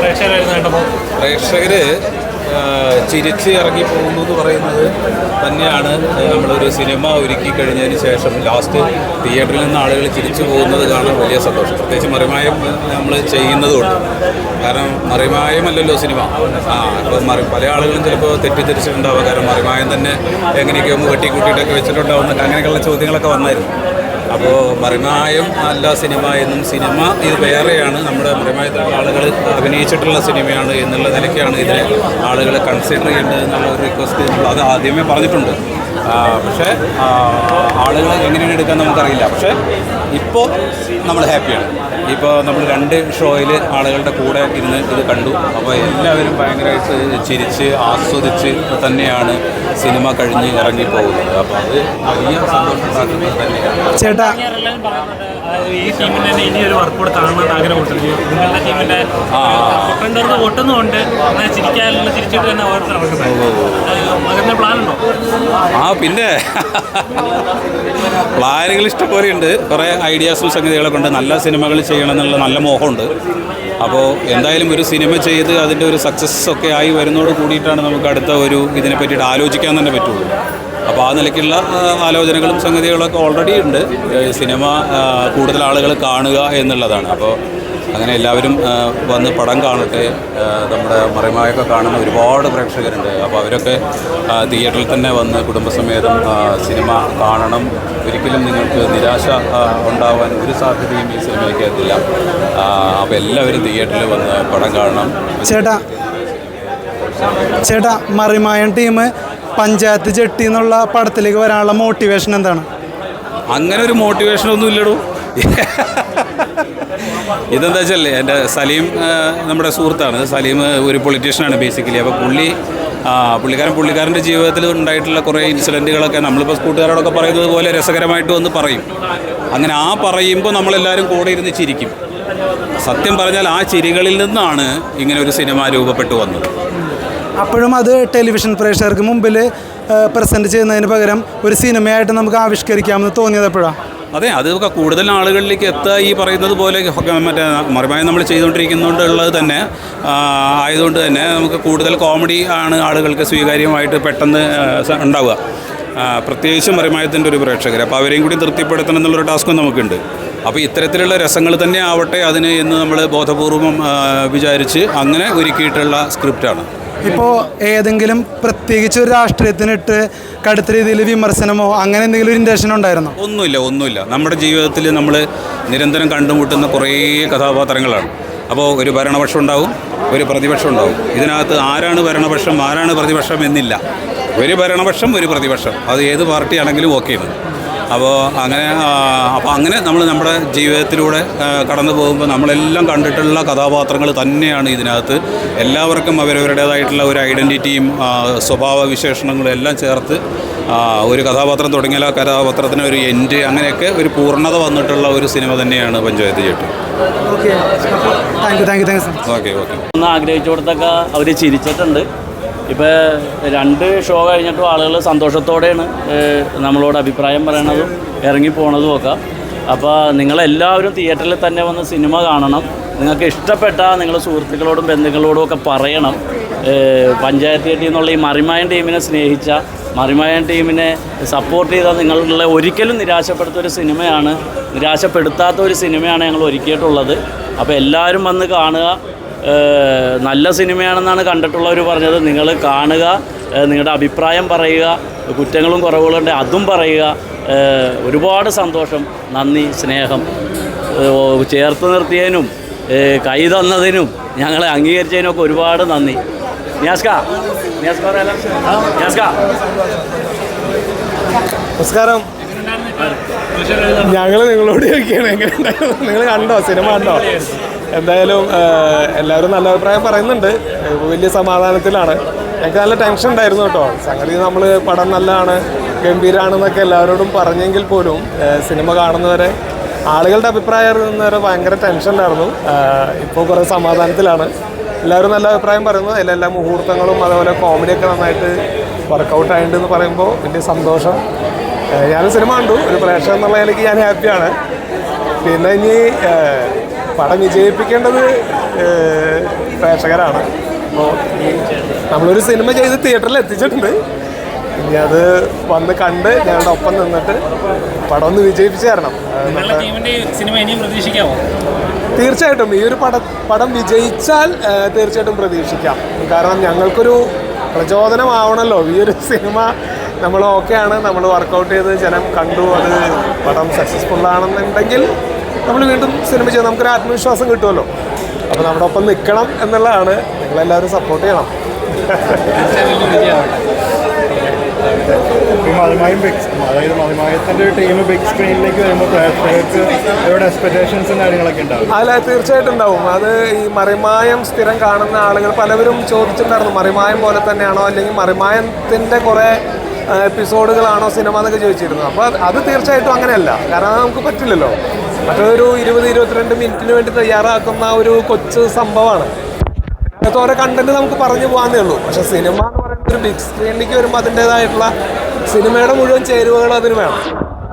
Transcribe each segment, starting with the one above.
കേട്ടപ്പോൾ പ്രേക്ഷകർ ചിരിച്ച് ഇറങ്ങി പോകുന്നു എന്ന് പറയുന്നത് തന്നെയാണ്. നമ്മളൊരു സിനിമ ഒരുക്കി കഴിഞ്ഞതിന് ശേഷം ലാസ്റ്റ് തിയേറ്ററിൽ നിന്ന് ആളുകൾ ചിരിച്ചു പോകുന്നത് കാണാൻ വലിയ സന്തോഷം. പ്രത്യേകിച്ച് മറിമായം നമ്മൾ ചെയ്യുന്നതുകൊണ്ട്. കാരണം മറിമായമല്ലല്ലോ സിനിമ. ആ അപ്പോൾ മറി പല ആളുകളും ചിലപ്പോൾ തെറ്റിദ്ധരിച്ചിട്ടുണ്ടാവുക കാരണം മറിമായം തന്നെ എങ്ങനെയൊക്കെയോ വെട്ടിക്കൂട്ടിയിട്ടൊക്കെ വെച്ചിട്ടുണ്ടാവുന്ന അങ്ങനെയൊക്കെയുള്ള ചോദ്യങ്ങളൊക്കെ വന്നായിരുന്നു. അപ്പോൾ മറിമായം അല്ല സിനിമ എന്നും സിനിമ ഇത് വേറെയാണ്. നമ്മുടെ മറിമായത്തിലുള്ള ആളുകൾ അഭിനയിച്ചിട്ടുള്ള സിനിമയാണ് എന്നുള്ള നിലയ്ക്കാണ് ഇതിനെ ആളുകളെ കൺസിഡർ ചെയ്യേണ്ടത് എന്നുള്ള ഒരു റിക്വസ്റ്റ് നമ്മൾ അത് ആദ്യമേ പറഞ്ഞിട്ടുണ്ട്. പക്ഷേ ആളുകൾ എങ്ങനെയാണ് എടുക്കാൻ നമുക്കറിയില്ല. പക്ഷേ ഇപ്പോൾ നമ്മൾ ഹാപ്പിയാണ്. ഇപ്പോൾ നമ്മൾ രണ്ട് ഷോയിൽ ആളുകളുടെ കൂടെ ഇരുന്ന് ഇത് കണ്ടു. അപ്പോൾ എല്ലാവരും ഭയങ്കരമായിട്ട് ചിരിച്ച് ആസ്വദിച്ച് തന്നെയാണ് സിനിമ കഴിഞ്ഞ് ഇറങ്ങിപ്പോകുന്നത്. അപ്പോൾ അത് വലിയ സന്തോഷം ഉണ്ടാക്കുന്നത് തന്നെയാണ്. ചേട്ടാ ഈ ടീമിന് തന്നെ ഇനി ഒരു വർക്ക് കൂടെ കാണണമെന്ന് ആഗ്രഹമുണ്ട് നിങ്ങളുടെ ടീമിന്റെ ഒട്ടേണ്ടവർക്ക് ഒട്ടുന്നുമുണ്ട് എന്നാൽ ചിരിക്കാനുള്ള ചിരിച്ചിട്ട് തന്നെ ഓരോരുത്തർ നടക്കുന്നത് അങ്ങനെ പ്ലാൻ ഉണ്ടോ? ആ പിന്നെ. പ്ലാനുകൾ ഇഷ്ടംപോലെ ഉണ്ട്. കുറേ ഐഡിയാസും സംഗതികളൊക്കെ ഉണ്ട്. നല്ല സിനിമകൾ ചെയ്യണം എന്നുള്ള നല്ല മോഹമുണ്ട്. അപ്പോൾ എന്തായാലും ഒരു സിനിമ ചെയ്ത് അതിന്റെ ഒരു സക്സസ് ഒക്കെ ആയി വരുന്നതോട് കൂടിയിട്ടാണ് നമുക്ക് അടുത്ത ഒരു ഇതിനെ പറ്റിയിട്ട് ആലോചിക്കാൻ തന്നെ പറ്റുള്ളൂ. അപ്പോൾ ആ നിലയ്ക്കുള്ള ആലോചനകളും സംഗതികളൊക്കെ ഓൾറെഡി ഉണ്ട്. സിനിമ കൂടുതൽ ആളുകൾ കാണുക എന്നുള്ളതാണ്. അപ്പോൾ അങ്ങനെ എല്ലാവരും വന്ന് പടം കാണട്ടെ നമ്മുടെ മറിമായൊക്കെ കാണുന്ന ഒരുപാട് പ്രേക്ഷകരുണ്ട്. അപ്പോൾ അവരൊക്കെ തിയേറ്ററിൽ തന്നെ വന്ന് കുടുംബസമേതം സിനിമ കാണണം. ഒരിക്കലും നിങ്ങൾക്ക് നിരാശ ഉണ്ടാവാൻ ഒരു സാധ്യതയും ഈ സിനിമയ്ക്ക് എത്തില്ല. അപ്പോൾ എല്ലാവരും തിയേറ്ററിൽ വന്ന് പടം കാണണം. ചേട്ടാ ചേട്ടാ മറിമായൻ ടീം പഞ്ചായത്ത് ജെട്ടി എന്നുള്ള പടത്തിലേക്ക് വരാനുള്ള മോട്ടിവേഷൻ എന്താണ്? അങ്ങനെ ഒരു മോട്ടിവേഷൻ ഒന്നും ഇല്ലടൂ. ഇതെന്താ വെച്ചല്ലേ എന്റെ സലീം നമ്മുടെ സുഹൃത്താണ്. സലീം ഒരു പൊളിറ്റീഷ്യനാണ് ബേസിക്കലി അപ്പോൾ പുള്ളി പുള്ളിക്കാരൻ പുള്ളിക്കാരന്റെ ജീവിതത്തിൽ ഉണ്ടായിട്ടുള്ള കുറേ ഇൻസിഡന്റുകളൊക്കെ നമ്മളിപ്പോൾ കൂട്ടുകാരോടൊക്കെ പറയുന്നത് പോലെ രസകരമായിട്ട് വന്ന് പറയും. അങ്ങനെ ആ പറയുമ്പോൾ നമ്മളെല്ലാവരും കൂടെ ഇരുന്ന് ചിരിക്കും. സത്യം പറഞ്ഞാൽ ആ ചിരികളിൽ നിന്നാണ് ഇങ്ങനെ ഒരു സിനിമ രൂപപ്പെട്ടു വന്നത്. അപ്പോഴും അത് ടെലിവിഷൻ പ്രേക്ഷകർക്ക് മുമ്പിൽ പ്രസന്റ് ചെയ്യുന്നതിന് പകരം ഒരു സിനിമയായിട്ട് നമുക്ക് ആവിഷ്കരിക്കാമെന്ന് തോന്നിയത് എപ്പോഴാണ് അതെ അതൊക്കെ കൂടുതൽ ആളുകളിലേക്ക് എത്തുക ഈ പറയുന്നത് പോലെ മറ്റേ മറുപടി നമ്മൾ ചെയ്തുകൊണ്ടിരിക്കുന്നതുകൊണ്ടുള്ളത് തന്നെ ആയതുകൊണ്ട് തന്നെ നമുക്ക് കൂടുതൽ കോമഡി ആണ് ആളുകൾക്ക് സ്വീകാര്യമായിട്ട് പെട്ടെന്ന് ഉണ്ടാവുക. പ്രത്യേകിച്ചും മറിമായത്തിന്റെ ഒരു പ്രേക്ഷകർ. അപ്പോൾ അവരെയും കൂടി തൃപ്തിപ്പെടുത്തണം എന്നുള്ളൊരു ടാസ്ക്കും നമുക്കുണ്ട്. അപ്പോൾ ഇത്തരത്തിലുള്ള രസങ്ങൾ തന്നെ ആവട്ടെ അതിന് എന്ന് നമ്മൾ ബോധപൂർവം വിചാരിച്ച് അങ്ങനെ ഒരുക്കിയിട്ടുള്ള സ്ക്രിപ്റ്റാണ്. ഇപ്പോൾ ഏതെങ്കിലും പ്രത്യേകിച്ച് ഒരു രാഷ്ട്രീയത്തിനിട്ട് കടുത്ത രീതിയിൽ വിമർശനമോ അങ്ങനെ എന്തെങ്കിലും ഒരു ഇന്റൻഷൻ ഉണ്ടായിരുന്നോ? ഒന്നുമില്ല ഒന്നുമില്ല. നമ്മുടെ ജീവിതത്തിൽ നമ്മൾ നിരന്തരം കണ്ടുമുട്ടുന്ന കുറേ കഥാപാത്രങ്ങളാണ്. അപ്പോൾ ഒരു ഭരണപക്ഷം ഉണ്ടാവും ഒരു പ്രതിപക്ഷം ഉണ്ടാവും. ഇതിനകത്ത് ആരാണ് ഭരണപക്ഷം ആരാണ് പ്രതിപക്ഷം എന്നില്ല. ഒരു ഭരണപക്ഷം ഒരു പ്രതിപക്ഷം. അത് ഏത് പാർട്ടിയാണെങ്കിലും ഓക്കെയാണ് അപ്പോൾ അങ്ങനെ അപ്പോൾ അങ്ങനെ നമ്മൾ നമ്മുടെ ജീവിതത്തിലൂടെ കടന്നു പോകുമ്പോൾ നമ്മളെല്ലാം കണ്ടിട്ടുള്ള കഥാപാത്രങ്ങൾ തന്നെയാണ് ഇതിനകത്ത്. എല്ലാവർക്കും അവരവരുടേതായിട്ടുള്ള ഒരു ഐഡന്റിറ്റിയും സ്വഭാവ വിശേഷണങ്ങളും എല്ലാം ചേർത്ത് ഒരു കഥാപാത്രം തുടങ്ങിയാൽ ആ കഥാപാത്രത്തിന് ഒരു എൻഡ് അങ്ങനെയൊക്കെ ഒരു പൂർണത വന്നിട്ടുള്ള ഒരു സിനിമ തന്നെയാണ് പഞ്ചായത്ത് ചേട്ടൻ. Okay thank you thank you thank you sir okay okay ഒന്ന് ആഗ്രഹിച്ചിടത്തൊക്കെ അവർ ചിരിച്ചിട്ടുണ്ട്. ഇപ്പോൾ രണ്ട് ഷോ കഴിഞ്ഞിട്ടും ആളുകൾ സന്തോഷത്തോടെയാണ് നമ്മളോട് അഭിപ്രായം പറയണതും ഇറങ്ങി പോണതും ഒക്കെ. അപ്പോൾ നിങ്ങളെല്ലാവരും തിയേറ്ററിൽ തന്നെ വന്ന് സിനിമ കാണണം. നിങ്ങൾക്ക് ഇഷ്ടപ്പെട്ട നിങ്ങൾ സുഹൃത്തുക്കളോടും ബന്ധുക്കളോടും ഒക്കെ പറയണം. പഞ്ചായത്ത് എന്നുള്ള ഈ മറിമായൻ ടീമിനെ സ്നേഹിച്ച മറിമായൻ ടീമിനെ സപ്പോർട്ട് ചെയ്ത നിങ്ങളുടെ ഒരിക്കലും നിരാശപ്പെടുത്ത ഒരു സിനിമയാണ് നിരാശപ്പെടുത്താത്ത ഒരു സിനിമയാണ് ഞങ്ങൾ ഒരുക്കിയിട്ടുള്ളത്. അപ്പോൾ എല്ലാവരും വന്ന് കാണുക. നല്ല സിനിമയാണെന്നാണ് കണ്ടിട്ടുള്ളവർ പറഞ്ഞത്. നിങ്ങൾ കാണുക നിങ്ങളുടെ അഭിപ്രായം പറയുക കുറ്റങ്ങളും കുറവുകളുണ്ടെങ്കിൽ അതും പറയുക. ഒരുപാട് സന്തോഷം നന്ദി സ്നേഹം. ചേർത്ത് നിർത്തിയതിനും കൈ തന്നതിനും ഞങ്ങളെ അംഗീകരിച്ചതിനൊക്കെ ഒരുപാട് നന്ദി. നിയാസ്ക നിയാസ്ക പറയാലോ? നിയാസ്ക. നമസ്കാരം. ഞങ്ങൾ നിങ്ങളോട് ചോദിക്കുകയാണ് എങ്ങനെയുണ്ടായിരുന്നു നിങ്ങൾ കണ്ടോ? സിനിമ കണ്ടോ? എന്തായാലും എല്ലാവരും നല്ല അഭിപ്രായം പറയുന്നുണ്ട്. വലിയ സമാധാനത്തിലാണ്. ഞങ്ങൾക്ക് നല്ല ടെൻഷൻ ഉണ്ടായിരുന്നു കേട്ടോ. സംഗതി നമ്മൾ പടം നല്ലതാണ് ഗംഭീരാണെന്നൊക്കെ എല്ലാവരോടും പറഞ്ഞെങ്കിൽ പോലും സിനിമ കാണുന്നവരെ ആളുകളുടെ അഭിപ്രായം അറിയുന്നവരെ ഭയങ്കര ടെൻഷൻ ഉണ്ടായിരുന്നു. ഇപ്പോൾ കുറേ സമാധാനത്തിലാണ്. എല്ലാവരും നല്ല അഭിപ്രായം പറയുന്നു. അതിലെല്ലാ മുഹൂർത്തങ്ങളും അതുപോലെ കോമഡിയൊക്കെ നന്നായിട്ട് വർക്കൗട്ട് ആയിട്ടുണ്ടെന്ന് പറയുമ്പോൾ വലിയ സന്തോഷം. ഞാൻ സിനിമ കണ്ടു. ഒരു പ്രേക്ഷകൻ എന്നുള്ള നിലയ്ക്ക് ഞാൻ ഹാപ്പിയാണ് പിന്നെ ഇനി പടം വിജയിപ്പിക്കേണ്ടത് പ്രേക്ഷകരാണ്. അപ്പോൾ നമ്മളൊരു സിനിമ ചെയ്ത് തിയേറ്ററിൽ എത്തിച്ചിട്ടുണ്ട്. ഇനി അത് വന്ന് കണ്ട് ഞങ്ങളുടെ ഒപ്പം നിന്നിട്ട് പടം ഒന്ന് വിജയിപ്പിച്ച് തരണം. തീർച്ചയായിട്ടും. ഈ ഒരു പട പടം വിജയിച്ചാൽ തീർച്ചയായിട്ടും പ്രതീക്ഷിക്കാം. കാരണം ഞങ്ങൾക്കൊരു പ്രചോദനമാവണമല്ലോ ഈ ഒരു സിനിമ നമ്മൾ ഓക്കെയാണ് നമ്മൾ വർക്കൗട്ട് ചെയ്ത് ജനം കണ്ടു. അത് പടം സക്സസ്ഫുൾ ആണെന്നുണ്ടെങ്കിൽ നമ്മൾ വീണ്ടും സിനിമ ചെയ്ത് നമുക്കൊരു ആത്മവിശ്വാസം കിട്ടുമല്ലോ. അപ്പോൾ നമ്മുടെ ഒപ്പം നിൽക്കണം എന്നുള്ളതാണ് നിങ്ങളെല്ലാവരും സപ്പോർട്ട് ചെയ്യണം. ബിഗ് അതായത് മതമായത്തിന്റെ ടീം ബിഗ് സ്ക്രീനിലേക്ക് വരുമ്പോൾ പ്രേക്ഷകർക്ക് അവരുടെ എക്സ്പെക്ടേഷൻസും കാര്യങ്ങളൊക്കെ ഉണ്ടാവും. അല്ല തീർച്ചയായിട്ടും ഉണ്ടാവും. അത് ഈ മറിമായം സ്ഥിരം കാണുന്ന ആളുകൾ പലവരും ചോദിച്ചിട്ടുണ്ടായിരുന്നു. മറിമായം പോലെ തന്നെയാണോ അല്ലെങ്കിൽ മറിമായത്തിന്റെ കുറേ എപ്പിസോഡുകളാണോ സിനിമ എന്നൊക്കെ ചോദിച്ചിരുന്നു അപ്പോൾ അത് തീർച്ചയായിട്ടും അങ്ങനെയല്ല. കാരണം നമുക്ക് പറ്റില്ലല്ലോ. മറ്റൊരു ഇരുപത് ഇരുപത്തിരണ്ട് മിനിറ്റിന് വേണ്ടി തയ്യാറാക്കുന്ന ഒരു കൊച്ചു സംഭവമാണ്. അതിനകത്ത് ഓരോ കണ്ടന്റ് നമുക്ക് പറഞ്ഞു പോകാന്നേ ഉള്ളൂ. പക്ഷെ സിനിമ എന്ന് പറയുന്നത് ഒരു ബിഗ് സ്ക്രീനിലേക്ക് വരുമ്പോൾ അതിന്റെതായിട്ടുള്ള സിനിമയുടെ മുഴുവൻ ചേരുവകൾ അതിന് വേണം.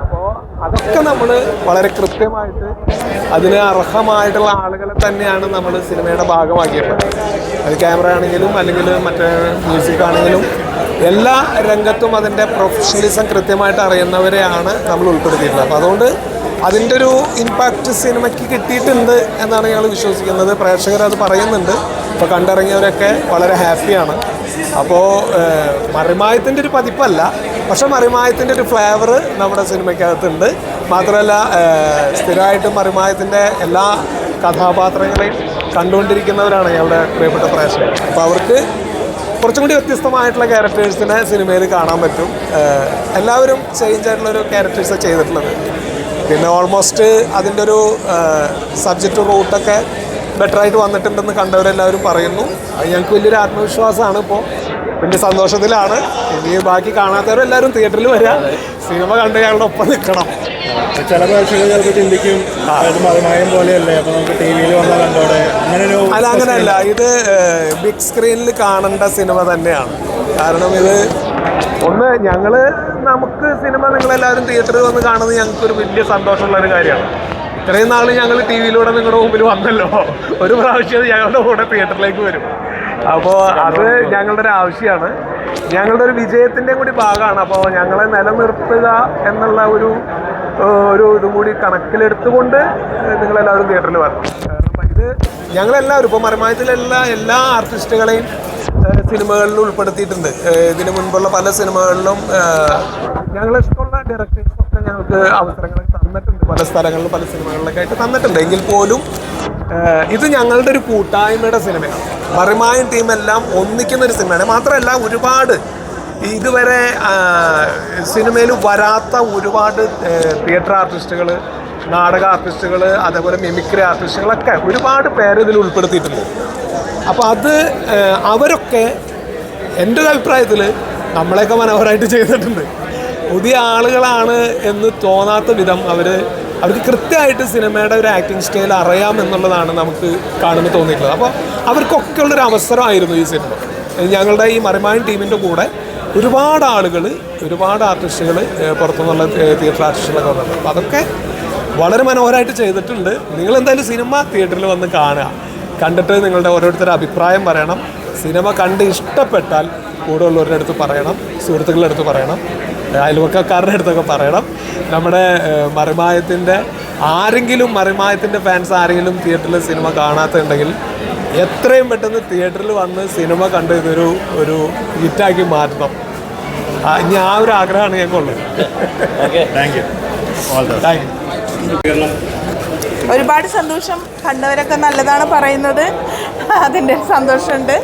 അപ്പോൾ അതൊക്കെ നമ്മൾ വളരെ കൃത്യമായിട്ട് അതിന് അർഹമായിട്ടുള്ള ആളുകളെ തന്നെയാണ് നമ്മൾ സിനിമയുടെ ഭാഗമാക്കിയിട്ടുള്ളത്. അത് ക്യാമറ ആണെങ്കിലും അല്ലെങ്കിൽ മറ്റേ മ്യൂസിക് ആണെങ്കിലും എല്ലാ രംഗത്തും അതിന്റെ പ്രൊഫഷണലിസം കൃത്യമായിട്ട് അറിയുന്നവരെയാണ് നമ്മൾ ഉൾപ്പെടുത്തിയിട്ടുള്ളത്. അപ്പോൾ അതുകൊണ്ട് അതിന്റെ ഒരു ഇമ്പാക്റ്റ് സിനിമയ്ക്ക് കിട്ടിയിട്ടുണ്ട് എന്നാണ് ഞങ്ങൾ വിശ്വസിക്കുന്നത്. പ്രേക്ഷകർ അത് പറയുന്നുണ്ട്. ഇപ്പോൾ കണ്ടിറങ്ങിയവരൊക്കെ വളരെ ഹാപ്പിയാണ്. അപ്പോൾ മറിമായത്തിന്റെ ഒരു പതിപ്പല്ല. പക്ഷെ മറിമായത്തിന്റെ ഒരു ഫ്ലേവർ നമ്മുടെ സിനിമയ്ക്കകത്തുണ്ട് മാത്രമല്ല സ്ഥിരമായിട്ടും മറിമായത്തിന്റെ എല്ലാ കഥാപാത്രങ്ങളെയും കണ്ടുകൊണ്ടിരിക്കുന്നവരാണ് ഞങ്ങളുടെ പ്രിയപ്പെട്ട പ്രേക്ഷകർ. അപ്പോൾ അവർക്ക് കുറച്ചും കൂടി വ്യത്യസ്തമായിട്ടുള്ള ക്യാരക്ടേഴ്സിനെ സിനിമയിൽ കാണാൻ പറ്റും. എല്ലാവരും ചേഞ്ച് ആയിട്ടുള്ളൊരു ക്യാരക്ടേഴ്സാണ് ചെയ്തിട്ടുള്ളത്. പിന്നെ ഓൾമോസ്റ്റ് അതിന്റെ ഒരു സബ്ജക്റ്റ് റൂട്ടൊക്കെ ബെറ്ററായിട്ട് വന്നിട്ടുണ്ടെന്ന് കണ്ടവരെല്ലാവരും പറയുന്നു. അത് ഞങ്ങൾക്ക് വലിയൊരു ആത്മവിശ്വാസമാണ് ഇപ്പോൾ വലിയ സന്തോഷത്തിലാണ്. ഇനി ബാക്കി കാണാത്തവരെല്ലാവരും തിയേറ്ററിൽ വരിക. സിനിമ കണ്ട് ഞങ്ങളുടെ ഒപ്പം നിൽക്കണം. ചില പ്രേക്ഷകർ ചിലപ്പോൾ ചിന്തിക്കും മതമായം പോലെയല്ലേ അപ്പോൾ നമുക്ക് ടി വിയിൽ വന്നാൽ കണ്ടോടെ അങ്ങനെ ഒരു അല്ല അങ്ങനെയല്ല. ഇത് ബിഗ് സ്ക്രീനിൽ കാണേണ്ട സിനിമ തന്നെയാണ്. കാരണം ഇത് ഒന്ന് ഞങ്ങൾ നമുക്ക് സിനിമ നിങ്ങളെല്ലാവരും തിയേറ്ററിൽ വന്ന് കാണുന്നത് ഞങ്ങൾക്കൊരു വലിയ സന്തോഷമുള്ള ഒരു കാര്യമാണ്. ഇത്രയും നാൾ ഞങ്ങൾ ടി വിയിലൂടെ നിങ്ങളുടെ മുമ്പിൽ വന്നല്ലോ. ഒരു പ്രാവശ്യം ഞങ്ങളുടെ കൂടെ തിയേറ്ററിലേക്ക് വരും. അപ്പോൾ അത് ഞങ്ങളുടെ ഒരു ആവശ്യമാണ്. ഞങ്ങളുടെ ഒരു വിജയത്തിന്റെ കൂടി ഭാഗമാണ്. അപ്പോൾ ഞങ്ങളെ നിലനിർത്തുക എന്നുള്ള ഒരു ഒരു ഇതും കൂടി കണക്കിലെടുത്തുകൊണ്ട് നിങ്ങളെല്ലാവരും തിയേറ്ററിൽ വരണം. കാരണം ഇത് ഞങ്ങളെല്ലാവരും ഇപ്പോൾ മരമായത്തിലുള്ള എല്ലാ ആർട്ടിസ്റ്റുകളെയും സിനിമകളിൽ ഉൾപ്പെടുത്തിയിട്ടുണ്ട്. ഇതിന് മുൻപുള്ള പല സിനിമകളിലും ഞങ്ങളിഷ്ടമുള്ള ഡയറക്ടേഴ്സൊക്കെ ഞങ്ങൾക്ക് അവസരങ്ങൾ തന്നിട്ടുണ്ട്. പല സ്ഥലങ്ങളിലും പല സിനിമകളിലൊക്കെ ആയിട്ട് തന്നിട്ടുണ്ട്. എങ്കിൽ പോലും ഇത് ഞങ്ങളുടെ ഒരു കൂട്ടായ്മയുടെ സിനിമയാണ്. മറിമായും ടീമെല്ലാം ഒന്നിക്കുന്ന ഒരു സിനിമയാണ്. മാത്രമല്ല ഒരുപാട് ഇതുവരെ സിനിമയിൽ വരാത്ത ഒരുപാട് തിയേറ്റർ ആർട്ടിസ്റ്റുകൾ നാടക ആർട്ടിസ്റ്റുകൾ അതേപോലെ മിമിക്രി ആർട്ടിസ്റ്റുകളൊക്കെ ഒരുപാട് പേര് ഇതിൽ ഉൾപ്പെടുത്തിയിട്ടുണ്ട്. അപ്പോൾ അത് അവരൊക്കെ എന്റെ ഒരു അഭിപ്രായത്തിൽ നമ്മളെയൊക്കെ മനോഹരമായിട്ട് ചെയ്തിട്ടുണ്ട്. പുതിയ ആളുകളാണ് എന്ന് തോന്നാത്ത വിധം അവർ അവർക്ക് കൃത്യമായിട്ട് സിനിമയുടെ ഒരു ആക്ടിങ് സ്റ്റൈൽ അറിയാം എന്നുള്ളതാണ് നമുക്ക് കാണുമ്പോൾ തോന്നിയിട്ടുള്ളത്. അപ്പോൾ അവർക്കൊക്കെ ഉള്ളൊരു അവസരമായിരുന്നു ഈ സിനിമ. ഞങ്ങളുടെ ഈ മറിമാൻ ടീമിന്റെ കൂടെ ഒരുപാട് ആളുകൾ ഒരുപാട് ആർട്ടിസ്റ്റുകൾ പുറത്തുനിന്നുള്ള തിയേറ്റർ ആർട്ടിസ്റ്റുകളൊക്കെ വന്നിട്ടുണ്ട്. അപ്പോൾ അതൊക്കെ വളരെ മനോഹരമായിട്ട് ചെയ്തിട്ടുണ്ട്. നിങ്ങൾ എന്തായാലും സിനിമ തിയേറ്ററിൽ വന്ന് കാണുക. കണ്ടിട്ട് നിങ്ങളുടെ ഓരോരുത്തരുടെ അഭിപ്രായം പറയണം. സിനിമ കണ്ട് ഇഷ്ടപ്പെട്ടാൽ കൂടെ ഉള്ളവരുടെ അടുത്ത് പറയണം സുഹൃത്തുക്കളുടെ അടുത്ത് പറയണം അയൽവക്കക്കാരുടെ അടുത്തൊക്കെ പറയണം. നമ്മുടെ മറിമായത്തിന്റെ ആരെങ്കിലും മറിമായത്തിന്റെ ഫാൻസ് ആരെങ്കിലും തിയേറ്ററിൽ സിനിമ കാണാത്തുണ്ടെങ്കിൽ എത്രയും പെട്ടെന്ന് തിയേറ്ററിൽ വന്ന് സിനിമ കണ്ട് ഇതൊരു ഒരു ഹിറ്റാക്കി മാറ്റണം. ആ, ഇനി ആ ഒരു ആഗ്രഹമാണ് ഞങ്ങൾക്കുള്ളത്. Okay thank you thank you ഒരുപാട് സന്തോഷം കണ്ടവരൊക്കെ നല്ലതാണ് പറയുന്നത്. അതിന്റെ സന്തോഷമുണ്ട്.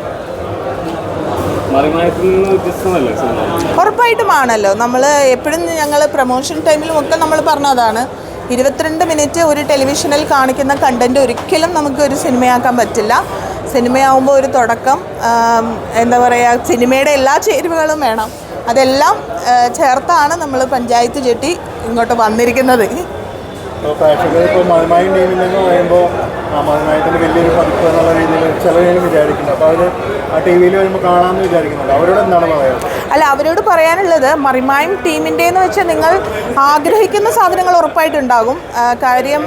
ഉറപ്പായിട്ടും ആണല്ലോ. നമ്മൾ എപ്പോഴും ഞങ്ങൾ പ്രൊമോഷൻ ടൈമിലും ഒക്കെ നമ്മൾ പറഞ്ഞതാണ് ഇരുപത്തിരണ്ട് മിനിറ്റ് ഒരു ടെലിവിഷനിൽ കാണിക്കുന്ന കണ്ടന്റ് ഒരിക്കലും നമുക്ക് ഒരു സിനിമയാക്കാൻ പറ്റില്ല. സിനിമയാവുമ്പോൾ ഒരു തുടക്കം എന്താ പറയുക സിനിമയുടെ എല്ലാ ചേരുവകളും വേണം. അതെല്ലാം ചേർത്താണ് നമ്മൾ പഞ്ചായത്ത് ചെട്ടി ഇങ്ങോട്ട് വന്നിരിക്കുന്നത്. ഇപ്പോൾ പ്രേക്ഷകർ ഇപ്പോൾ മതമായും ടീമിൽ നിന്ന് പറയുമ്പോൾ ആ മതമായത്തിന്റെ വലിയൊരു പതിപ്പ് എന്നുള്ള രീതിയിൽ ചിലരും വിചാരിക്കുന്നുണ്ട്. അപ്പോൾ അവർ ആ ടി വിയിൽ വരുമ്പോൾ കാണാമെന്ന് വിചാരിക്കുന്നുണ്ട്. അവരോട് എന്താണ് പറയുക അല്ല അവരോട് പറയാനുള്ളത് മറിമായും ടീമിന്റെ എന്ന് വെച്ചാൽ നിങ്ങൾ ആഗ്രഹിക്കുന്ന സാധനങ്ങൾ ഉറപ്പായിട്ടുണ്ടാകും. കാര്യം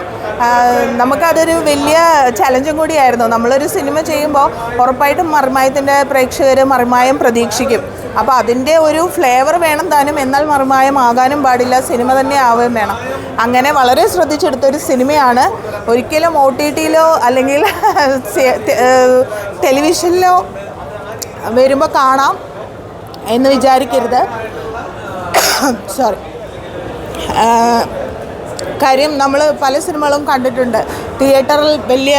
നമുക്കതൊരു വലിയ ചലഞ്ചും കൂടിയായിരുന്നു. നമ്മളൊരു സിനിമ ചെയ്യുമ്പോൾ ഉറപ്പായിട്ടും മറിമായത്തിന്റെ പ്രേക്ഷകർ മറിമായം പ്രതീക്ഷിക്കും. അപ്പോൾ അതിന്റെ ഒരു ഫ്ലേവർ വേണം താനും എന്നാൽ മറുമായമാകാനും പാടില്ല സിനിമ തന്നെ ആവുകയും വേണം. അങ്ങനെ വളരെ ശ്രദ്ധിച്ചെടുത്തൊരു സിനിമയാണ്. ഒരിക്കലും ഒ ടി ടിയിലോ അല്ലെങ്കിൽ ടെലിവിഷനിലോ വരുമ്പോൾ കാണാം എന്ന് വിചാരിക്കരുത്. സോറി കാര്യം നമ്മൾ പല സിനിമകളും കണ്ടിട്ടുണ്ട്. തിയേറ്ററിൽ വലിയ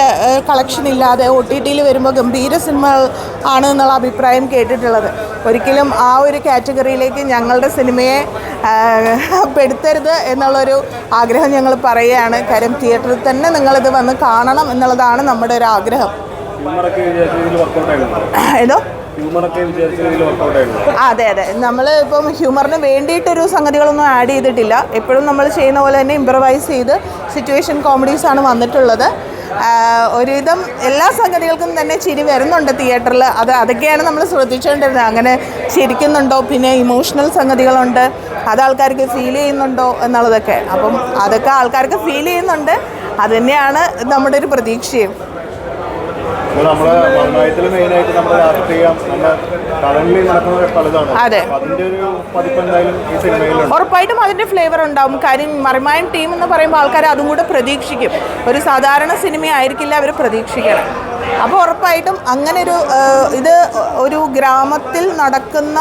കളക്ഷൻ ഇല്ലാതെ ഒ ടി ടിയിൽ വരുമ്പോൾ ഗംഭീര സിനിമകൾ ആണ് എന്നുള്ള അഭിപ്രായം കേട്ടിട്ടുള്ളത്. ഒരിക്കലും ആ ഒരു കാറ്റഗറിയിലേക്ക് ഞങ്ങളുടെ സിനിമയെ പെടുത്തരുത് എന്നുള്ളൊരു ആഗ്രഹം ഞങ്ങൾ പറയുകയാണ്. കാര്യം തിയേറ്ററിൽ തന്നെ നിങ്ങളിത് വന്ന് കാണണം എന്നുള്ളതാണ് നമ്മുടെ ഒരു ആഗ്രഹം ഏതോ അതെ അതെ. നമ്മൾ ഇപ്പം ഹ്യൂമറിന് വേണ്ടിയിട്ടൊരു സംഗതികളൊന്നും ആഡ് ചെയ്തിട്ടില്ല. എപ്പോഴും നമ്മൾ ചെയ്യുന്ന പോലെ തന്നെ ഇമ്പ്രവൈസ് ചെയ്ത് സിറ്റുവേഷൻ കോമഡീസ് ആണ് വന്നിട്ടുള്ളത്. ഒരുവിധം എല്ലാ സംഗതികൾക്കും തന്നെ ചിരി വരുന്നുണ്ട് തിയേറ്ററിൽ അത് അതൊക്കെയാണ് നമ്മൾ ശ്രദ്ധിച്ചുകൊണ്ടിരുന്നത് അങ്ങനെ ചിരിക്കുന്നുണ്ടോ? പിന്നെ ഇമോഷണൽ സംഗതികളുണ്ട്. അത് ആൾക്കാർക്ക് ഫീൽ ചെയ്യുന്നുണ്ടോ എന്നുള്ളതൊക്കെ. അപ്പം അതൊക്കെ ആൾക്കാർക്ക് ഫീൽ ചെയ്യുന്നുണ്ട്. അതുതന്നെയാണ് നമ്മുടെ ഒരു പ്രതീക്ഷയും. നമ്മുടെ മലയാളത്തിൽ മെയിനായിട്ട് നമ്മുടെ രാഷ്ട്രീയം നമ്മുടെ കറന്റ് നടക്കുന്ന പലതാണ് അതെ. അതിന്റെ ഒരു പതിപ്പ് എന്തായാലും ഈ സിനിമയിലുണ്ട് ഉറപ്പായിട്ടും അതിന്റെ ഫ്ലേവർ ഉണ്ടാവും. കാര്യം മറിമായൻ ടീം എന്ന് പറയുമ്പോൾ ആൾക്കാർ അതും കൂടെ പ്രതീക്ഷിക്കും. ഒരു സാധാരണ സിനിമ ആയിരിക്കില്ല അവർ പ്രതീക്ഷിക്കണം. അപ്പോൾ ഉറപ്പായിട്ടും അങ്ങനെ ഒരു ഇത് ഒരു ഗ്രാമത്തിൽ നടക്കുന്ന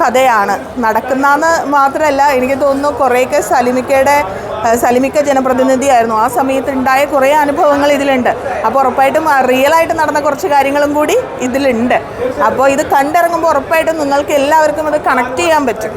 കഥയാണ്. നടക്കുന്നതെന്ന് മാത്രമല്ല എനിക്ക് തോന്നുന്നു കുറേയൊക്കെ സലിമിക്കയുടെ സലിമിക്ക ജനപ്രതിനിധിയായിരുന്നു. ആ സമയത്ത് ഉണ്ടായ കുറേ അനുഭവങ്ങൾ ഇതിലുണ്ട്. അപ്പോൾ ഉറപ്പായിട്ടും റിയലായിട്ട് നടന്ന കുറച്ച് കാര്യങ്ങളും കൂടി ഇതിലുണ്ട്. അപ്പോൾ ഇത് കണ്ടിറങ്ങുമ്പോൾ ഉറപ്പായിട്ടും നിങ്ങൾക്ക് എല്ലാവർക്കും അത് കണക്ട് ചെയ്യാൻ പറ്റും.